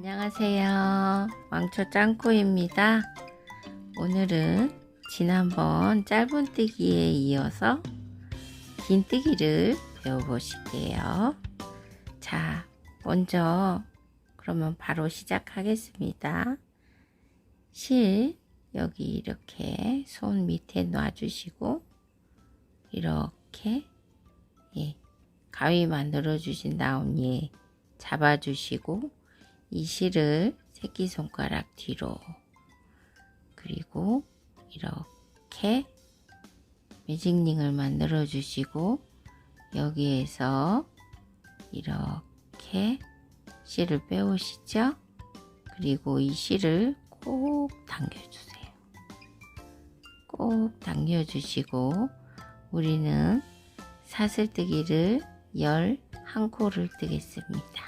안녕하세요. 왕초 짱코입니다. 오늘은 지난번 짧은뜨기에 이어서 긴뜨기를 배워보실게요. 자, 먼저 그러면 바로 시작하겠습니다. 실 여기 이렇게 손 밑에 놔주시고 이렇게 예, 가위 만들어 주신 다음 예, 잡아주시고 이 실을 새끼손가락 뒤로 그리고 이렇게 매직링을 만들어 주시고 여기에서 이렇게 실을 빼오시죠? 그리고 이 실을 꼭 당겨주세요. 꼭 당겨주시고 우리는 사슬뜨기를 11코를 뜨겠습니다. 자,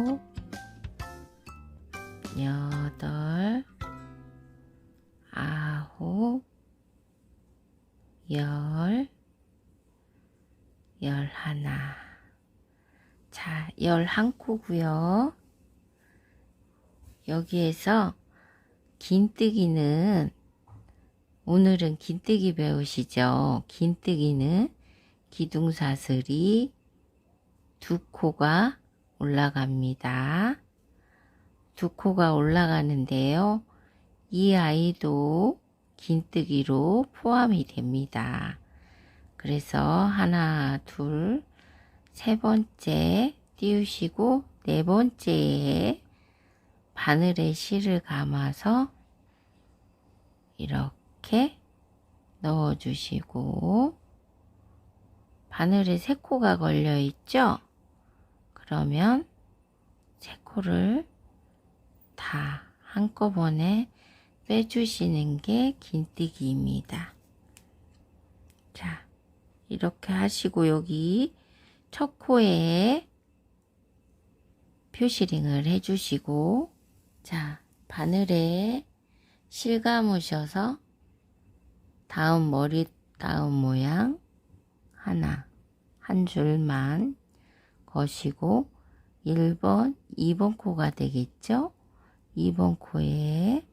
코고요. 여기에서 긴뜨기는 오늘은 긴뜨기 배우시죠? 긴뜨기는 기둥사슬이 두 코가 올라갑니다. 두 코가 올라가는데요. 이 아이도 긴뜨기로 포함이 됩니다. 그래서 하나, 둘, 세 번째 띄우시고 네 번째에 바늘에 실을 감아서 이렇게 넣어주시고 바늘에 세 코가 걸려 있죠? 그러면 세 코를 다 한꺼번에 빼주시는 게 긴뜨기입니다. 자, 이렇게 하시고 여기 첫 코에 표시링을 해주시고 자 바늘에 실 감으셔서 다음 머리 다음 모양 하나 한 줄만 거시고 1번 2번 코가 되겠죠? 2번 코에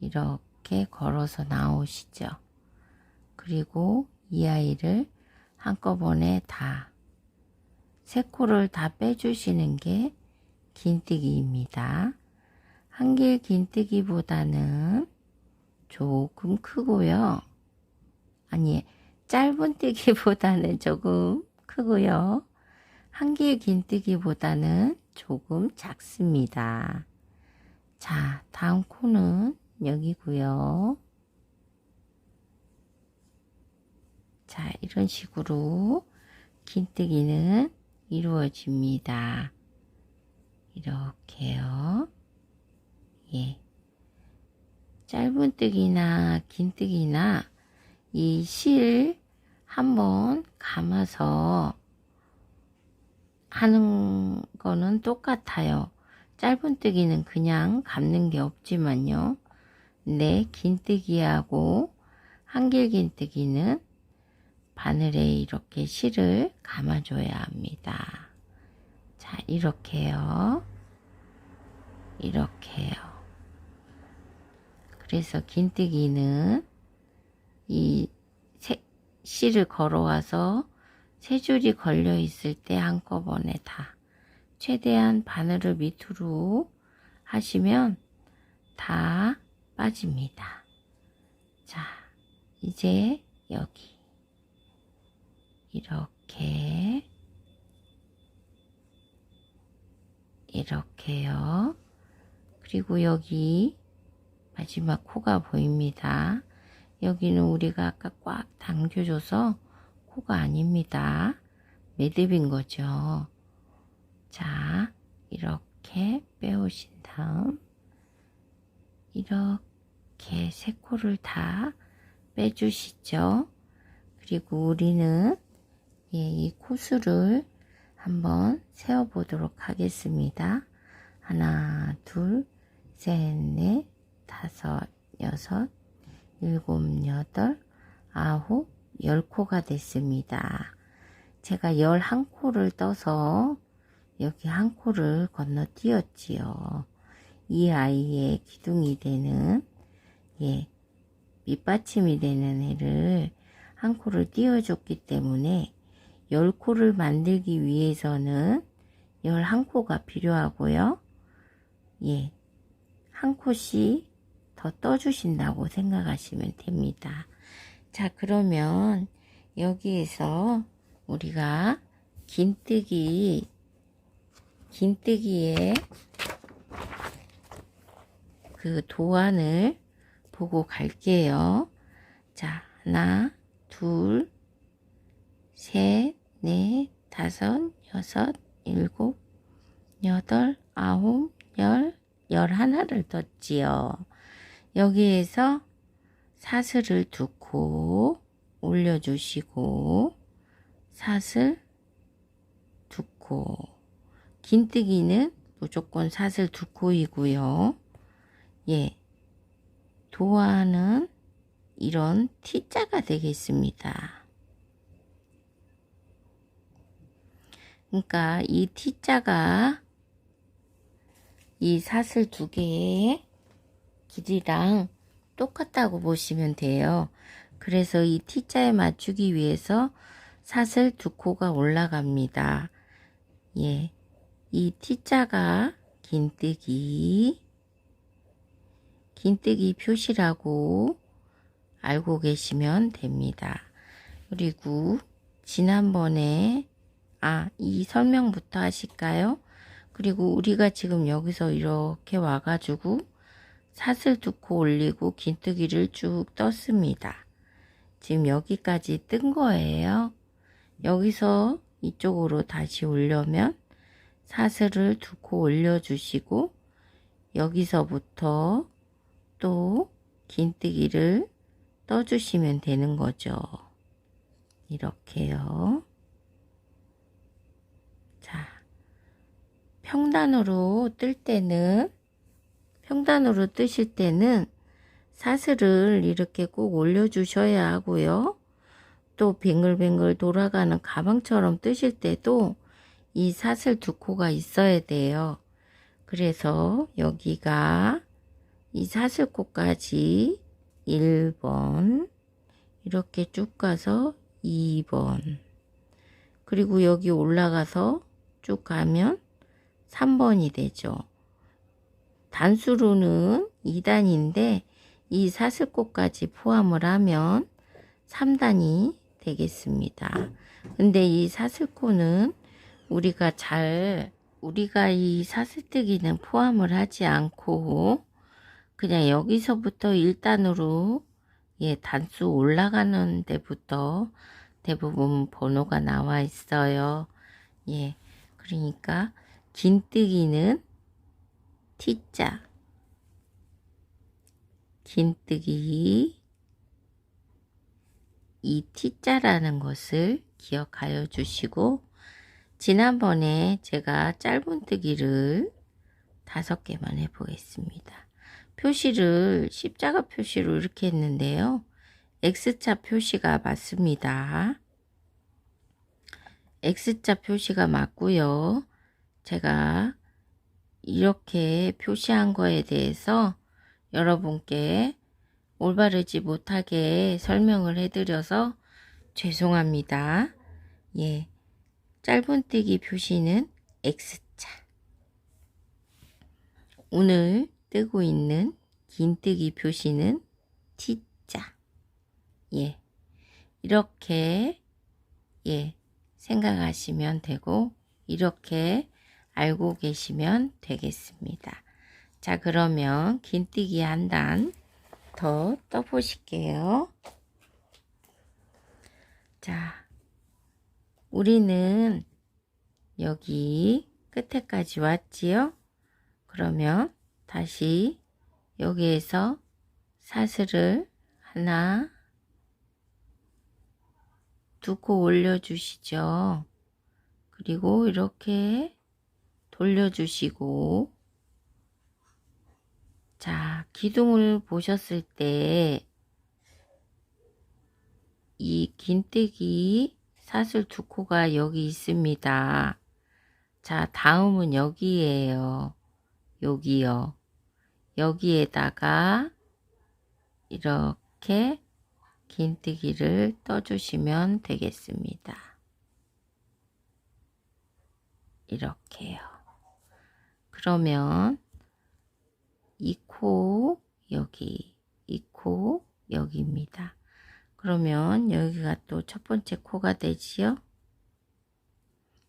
이렇게 걸어서 나오시죠. 그리고 이 아이를 한꺼번에 다, 세 코를 다 빼주시는 게 긴뜨기입니다. 한길 긴뜨기보다는 조금 크고요. 아니, 짧은 뜨기보다는 조금 크고요. 한길 긴뜨기보다는 조금 작습니다. 자, 다음 코는 여기고요. 자, 이런 식으로 긴뜨기는 이루어집니다. 이렇게요. 예. 짧은 뜨기나 긴뜨기나 이 실 한번 감아서 하는 거는 똑같아요. 짧은 뜨기는 그냥 감는 게 없지만요. 네, 긴뜨기하고 한길 긴뜨기는 바늘에 이렇게 실을 감아줘야 합니다. 자, 이렇게요. 이렇게요. 그래서 긴뜨기는 이 세, 실을 걸어와서 세 줄이 걸려 있을 때 한꺼번에 다 최대한 바늘을 밑으로 하시면 다 빠집니다. 자, 이제 여기 이렇게 이렇게요. 그리고 여기 마지막 코가 보입니다. 여기는 우리가 아까 꽉 당겨줘서 코가 아닙니다. 매듭인 거죠. 자, 이렇게 빼오신 다음 이렇게 세 코를 다 빼주시죠. 그리고 우리는 예, 이 코수를 한번 세어보도록 하겠습니다. 하나, 둘, 셋, 넷, 다섯, 여섯, 일곱, 여덟, 아홉, 열 코가 됐습니다. 제가 열 한 코를 떠서 여기 한 코를 건너뛰었지요. 이 아이의 기둥이 되는, 예, 밑받침이 되는 애를 한 코를 띄워줬기 때문에 열 코를 만들기 위해서는 열한 코가 필요하고요. 예, 한 코씩 더 떠주신다고 생각하시면 됩니다. 자, 그러면 여기에서 우리가 긴뜨기, 긴뜨기에 그 도안을 보고 갈게요. 자, 하나, 둘, 셋, 넷, 다섯, 여섯, 일곱, 여덟, 아홉, 열, 열하나를 떴지요. 여기에서 사슬을 두코 올려주시고 사슬 두 코. 긴뜨기는 무조건 사슬 두 코이고요. 예. 도안은 이런 T자가 되겠습니다. 그러니까 이 T자가 이 사슬 두 개의 길이랑 똑같다고 보시면 돼요. 그래서 이 T자에 맞추기 위해서 사슬 두 코가 올라갑니다. 예. 이 T자가 긴뜨기, 긴뜨기 표시라고 알고 계시면 됩니다. 그리고 지난번에 아, 이 설명부터 하실까요? 그리고 우리가 지금 여기서 이렇게 와가지고 사슬 두코 올리고 긴뜨기를 쭉 떴습니다. 지금 여기까지 뜬 거예요. 여기서 이쪽으로 다시 올려면 사슬을 두코 올려주시고 여기서부터 또 긴뜨기를 떠주시면 되는 거죠. 이렇게요. 평단으로 뜰 때는 평단으로 뜨실 때는 사슬을 이렇게 꼭 올려주셔야 하고요. 또 뱅글뱅글 돌아가는 가방처럼 뜨실 때도 이 사슬 두 코가 있어야 돼요. 그래서 여기가 이 사슬 코까지 1번 이렇게 쭉 가서 2번 그리고 여기 올라가서 쭉 가면 3번이 되죠. 단수로는 2단인데 이 사슬꽃까지 포함을 하면 3단이 되겠습니다. 근데 이 사슬꽃은 우리가 잘 우리가 이 사슬뜨기는 포함을 하지 않고 그냥 여기서부터 1단으로 예, 단수 올라가는 데부터 대부분 번호가 나와 있어요. 예. 그러니까 긴뜨기는 T자 긴뜨기 이 T자라는 것을 기억하여 주시고 지난번에 제가 짧은뜨기를 다섯 개만 해보겠습니다. 표시를 십자가 표시로 이렇게 했는데요. X자 표시가 맞습니다. X자 표시가 맞고요. 제가 이렇게 표시한 거에 대해서 여러분께 올바르지 못하게 설명을 해드려서 죄송합니다. 예. 짧은뜨기 표시는 X자. 오늘 뜨고 있는 긴뜨기 표시는 T자. 예. 이렇게, 예. 생각하시면 되고, 이렇게 알고 계시면 되겠습니다. 자, 그러면 긴뜨기 한 단 더 떠보실게요. 자, 우리는 여기 끝에까지 왔지요? 그러면 다시 여기에서 사슬을 하나, 두코 올려주시죠. 그리고 이렇게 돌려주시고 자 기둥을 보셨을 때 이 긴뜨기 사슬 두 코가 여기 있습니다. 자 다음은 여기에요. 여기요. 여기에다가 이렇게 긴뜨기를 떠주시면 되겠습니다. 이렇게요. 그러면 이 코 여기, 이 코 여기입니다. 그러면 여기가 또 첫 번째 코가 되지요.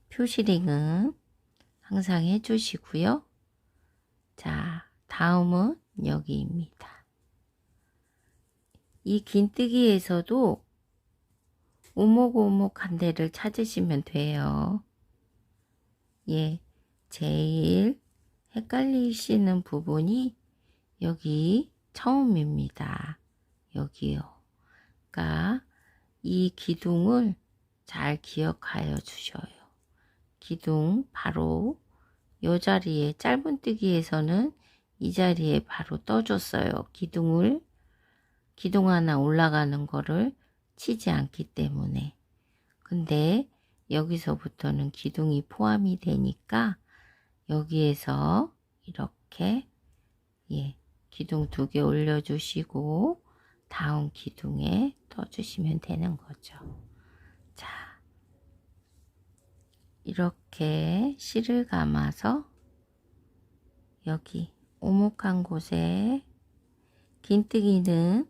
표시링은 항상 해주시고요. 자, 다음은 여기입니다. 이 긴뜨기에서도 오목오목한 데를 찾으시면 돼요. 예, 제일 헷갈리시는 부분이 여기 처음입니다. 여기요. 그러니까 이 기둥을 잘 기억하여 주셔요. 기둥 바로 요 자리에 짧은뜨기에서는 이 자리에 바로 떠줬어요. 기둥을 기둥 하나 올라가는 거를 치지 않기 때문에 근데 여기서부터는 기둥이 포함이 되니까 여기에서 이렇게 예 기둥 두 개 올려주시고 다음 기둥에 떠주시면 되는 거죠. 자 이렇게 실을 감아서 여기 오목한 곳에 긴뜨기는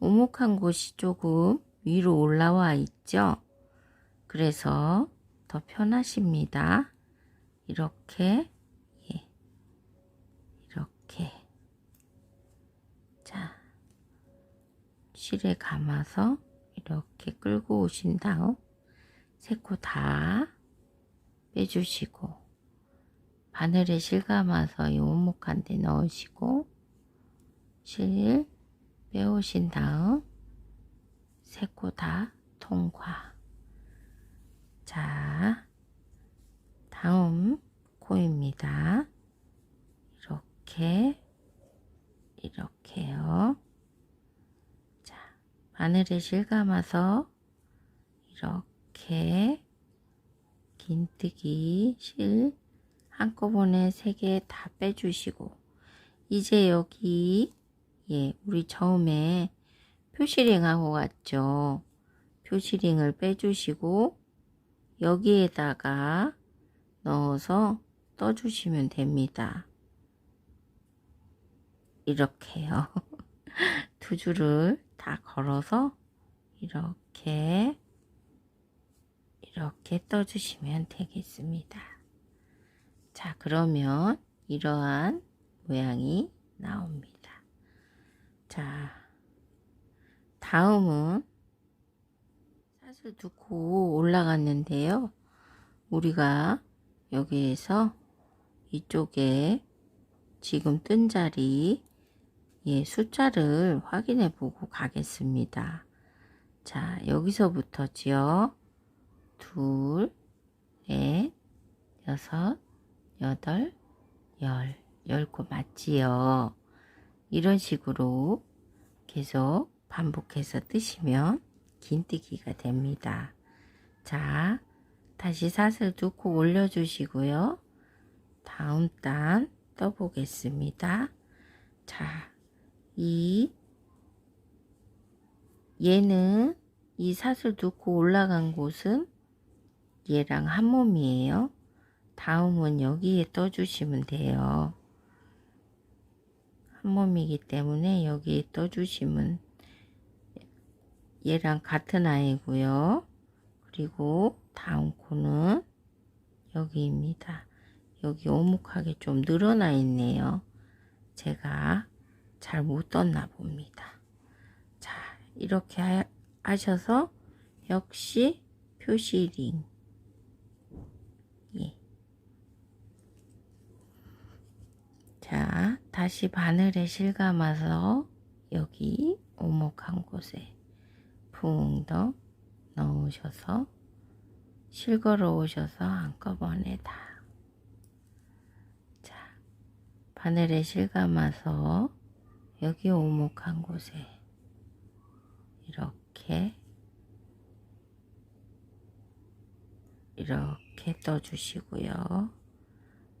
오목한 곳이 조금 위로 올라와 있죠. 그래서 더 편하십니다. 이렇게 예. 이렇게. 자 실에 감아서 이렇게 끌고 오신 다음 세코 다 빼주시고 바늘에 실 감아서 이 오목한 데 넣으시고 실 빼오신 다음 세코 다 통과. 자, 다음 코입니다. 이렇게, 이렇게요. 자, 바늘에 실 감아서 이렇게 긴뜨기 실 한꺼번에 세 개 다 빼주시고 이제 여기 예 우리 처음에 표시링 하고 갔죠 표시링을 빼주시고 여기에다가 넣어서 떠주시면 됩니다. 이렇게요. 두 줄을 다 걸어서 이렇게 이렇게 떠주시면 되겠습니다. 자 그러면 이러한 모양이 나옵니다. 자 다음은 샷을 두고 올라갔는데요. 우리가 여기에서 이쪽에 지금 뜬 자리 예, 숫자를 확인해 보고 가겠습니다. 자, 여기서부터지요. 둘, 넷, 여섯, 여덟, 열, 열 코 맞지요. 이런 식으로 계속 반복해서 뜨시면 긴뜨기가 됩니다. 자, 다시 사슬 두 코 올려주시고요. 다음 단 떠보겠습니다. 자, 이 얘는 이 사슬 두코 올라간 곳은 얘랑 한 몸이에요. 다음은 여기에 떠주시면 돼요. 한 몸이기 때문에 여기에 떠주시면 얘랑 같은 아이고요. 그리고 다음 코는 여기입니다. 여기 오목하게 좀 늘어나 있네요. 제가 잘 못 떴나 봅니다. 자, 이렇게 하, 하셔서 역시 표시링 예. 자, 다시 바늘에 실감아서 여기 오목한 곳에 붕더 넣으셔서 실걸어 오셔서 한꺼번에 다. 자, 바늘에 실감아서 여기 오목한 곳에 이렇게 이렇게 떠주시고요.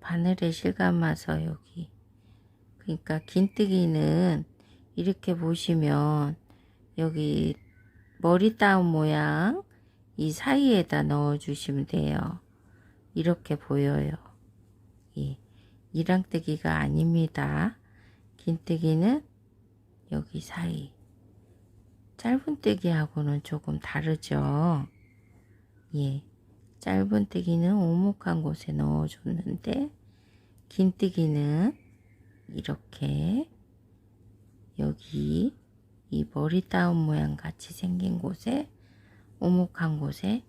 바늘에 실감아서 여기 그러니까 긴뜨기는 이렇게 보시면 여기 머리 따온 모양 이 사이에다 넣어 주시면 돼요. 이렇게 보여요. 이 이랑뜨기가 아닙니다. 긴뜨기는 여기 사이 짧은뜨기하고는 조금 다르죠. 예. 짧은뜨기는 오목한 곳에 넣어줬는데 긴뜨기는 이렇게 여기 이 머리 따온 모양 같이 생긴 곳에 오목한 곳에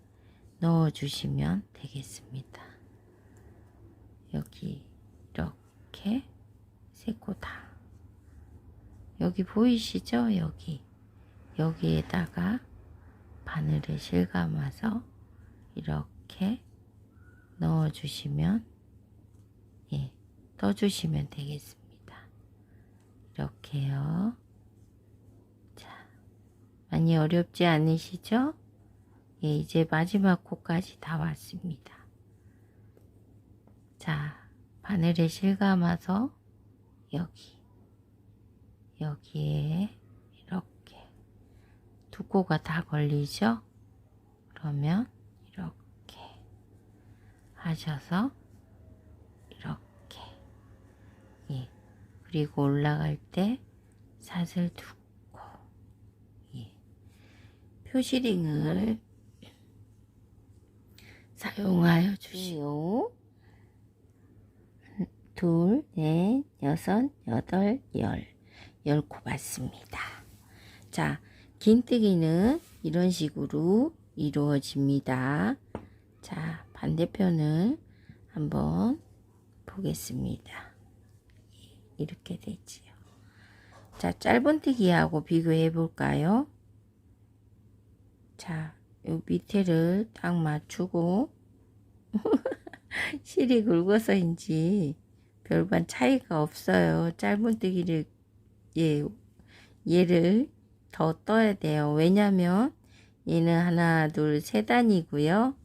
넣어 주시면 되겠습니다. 여기 이렇게 세코 다 여기 보이시죠? 여기 여기에다가 바늘에 실감아서 이렇게 넣어 주시면 예, 떠 주시면 되겠습니다. 이렇게요. 자, 많이 어렵지 않으시죠? 예, 이제 마지막 코까지 다 왔습니다. 자, 바늘에 실감아서 여기, 여기에 이렇게 두 코가 다 걸리죠? 그러면 이렇게 하셔서 이렇게 예. 그리고 올라갈 때 사슬 두코 예. 표시링을 사용하여 주시오. 둘, 넷, 여섯, 여덟, 열. 열코 맞습니다. 자, 긴뜨기는 이런 식으로 이루어집니다. 자, 반대편을 한번 보겠습니다. 이렇게 되지요. 자, 짧은뜨기하고 비교해 볼까요? 자, 요 밑에를 딱 맞추고 실이 굵어서인지 별반 차이가 없어요. 짧은뜨기를 예, 얘를 더 떠야 돼요. 왜냐면 얘는 하나, 둘, 세 단이고요.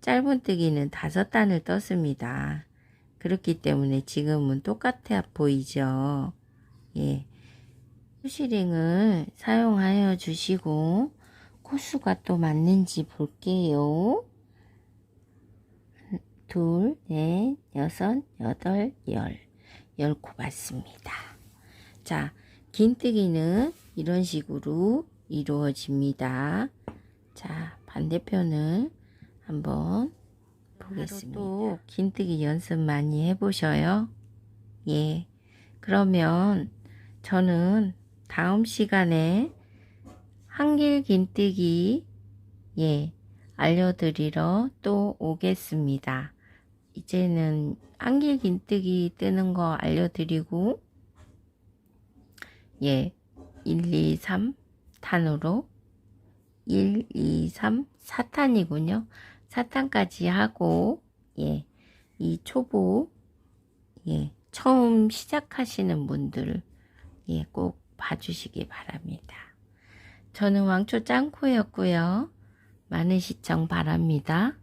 짧은뜨기는 다섯 단을 떴습니다. 그렇기 때문에 지금은 똑같아 보이죠. 예. 수시링을 사용하여 주시고 코수가 또 맞는지 볼게요. 둘, 넷, 여섯, 여덟, 열. 열 코 맞습니다. 자, 긴뜨기는 이런 식으로 이루어집니다. 자, 반대편을 한번 보겠습니다. 또 긴뜨기 연습 많이 해보셔요. 예. 그러면 저는 다음 시간에 한길 긴뜨기 예 알려드리러 또 오겠습니다. 이제는 한길 긴뜨기 뜨는 거 알려드리고 예 1, 2, 3 탄으로 1, 2, 3 4탄이군요. 4탄까지 하고 예 이 초보 예 처음 시작하시는 분들 예 꼭 봐주시기 바랍니다. 저는 왕초 짱코였고요. 많은 시청 바랍니다.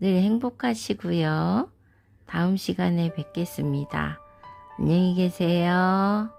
늘 행복하시고요. 다음 시간에 뵙겠습니다. 안녕히 계세요.